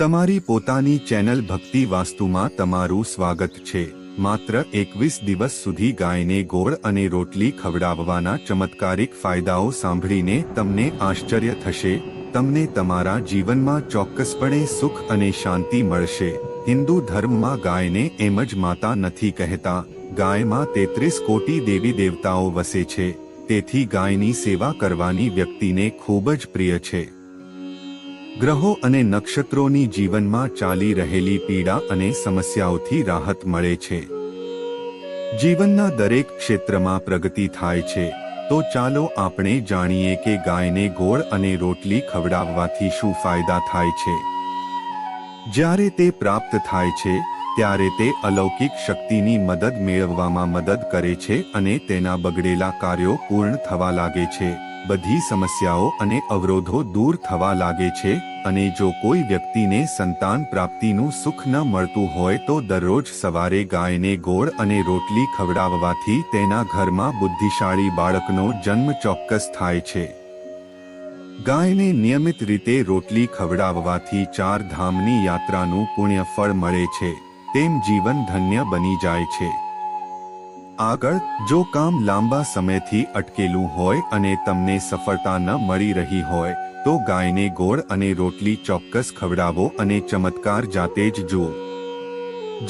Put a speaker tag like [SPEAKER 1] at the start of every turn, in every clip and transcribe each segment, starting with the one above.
[SPEAKER 1] તમારી પોતાની ચેનલ ભક્તિ વાસ્તુમાં તમારું સ્વાગત છે. માત્ર એકવીસ દિવસ સુધી ગાયને ગોળ અને રોટલી ખવડાવવાના ચમત્કારિક ફાયદાઓ સાંભળીને તમને આશ્ચર્ય થશે. તમને તમારા જીવનમાં ચોક્કસપણે સુખ અને શાંતિ મળશે. હિન્દુ ધર્મમાં ગાયને એમ જ માતા નથી કહેતા. ગાયમાં તેત્રીસ કોટી દેવી દેવતાઓ વસે છે. તેથી ગાયની સેવા કરવાની વ્યક્તિને ખૂબ જ પ્રિય છે. ગ્રહો અને નક્ષત્રોની જીવનમાં ચાલી રહેલી પીડા અને સમસ્યાઓથી રાહત મળે છે. જીવનના દરેક ક્ષેત્રમાં પ્રગતિ થાય છે. તો ચાલો આપણે જાણીએ કે ગાયને ગોળ અને રોટલી ખવડાવવાથી શું ફાયદા થાય છે. જ્યારે તે પ્રાપ્ત થાય છે, ત્યારે તે અલૌકિક શક્તિની મદદ મેળવવામાં મદદ કરે છે અને તેના બગડેલા કાર્યો પૂર્ણ થવા લાગે છે. બધી સમસ્યાઓ અને અવરોધો દૂર થવા લાગે છે અને જો કોઈ વ્યક્તિને સંતાન પ્રાપ્તિનું સુખ ન મળતું હોય તો દરરોજ સવારે ગાયને ગોળ અને રોટલી ખવડાવવાથી તેના ઘરમાં બુદ્ધિશાળી બાળકનો જન્મ ચોક્કસ થાય છે. ગાયને નિયમિત રીતે રોટલી ખવડાવવાથી ચાર ધામની યાત્રાનું પુણ્ય ફળ મળે છે. તેમ જીવન ધન્ય બની જાય છે. આગળ, જો કામ લાંબા સમયથી અટકેલું હોય અને તમને સફળતા ન મળી રહી હોય, તો ગાયને ગોળ અને રોટલી ચોક્કસ ખવડાવો અને ચમત્કાર જાતે જ જુઓ.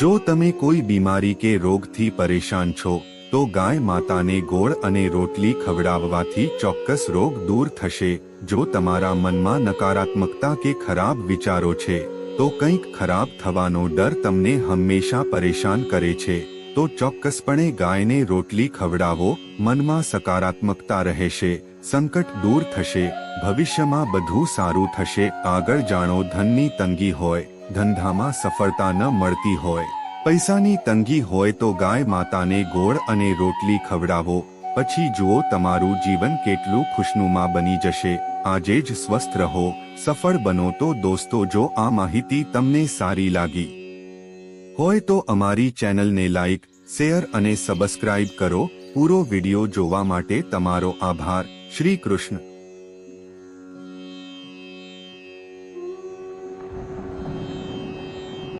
[SPEAKER 1] જો તમે કોઈ બીમારી કે રોગથી પરેશાન છો, તો ગાય માતાને ગોળ અને રોટલી ખવડાવવાથી ચોક્કસ રોગ દૂર થશે. જો તમારા મનમાં નકારાત્મકતા કે ખરાબ વિચારો છે, તો કંઈક ખરાબ થવાનો ડર તમને હંમેશા પરેશાન કરે છે. તો ચોક્કસપણે ગાયને રોટલી ખવડાવો, મનમાં સકારાત્મકતા રહેશે, સંકટ દૂર થશે, ભવિષ્યમાં બધું સારું થશે, આગળ જાણો ધનની તંગી હોય, ધંધામાં સફળતા ન મળતી હોય. પૈસાની તંગી હોય તો ગાય માતાને ગોળ અને રોટલી ખવડાવો, પછી જુઓ તમારું જીવન કેટલું ખુશનુમા બની જશે, આજે જ સ્વસ્થ રહો, સફળ બનો તો દોસ્તો જો આ માહિતી તમને સારી લાગી. હોય તો અમારી ચેનલને લાઈક, શેર અને સબસ્ક્રાઇબ કરો. પૂરો વિડિયો જોવા માટે તમારો આભાર. શ્રી કૃષ્ણ.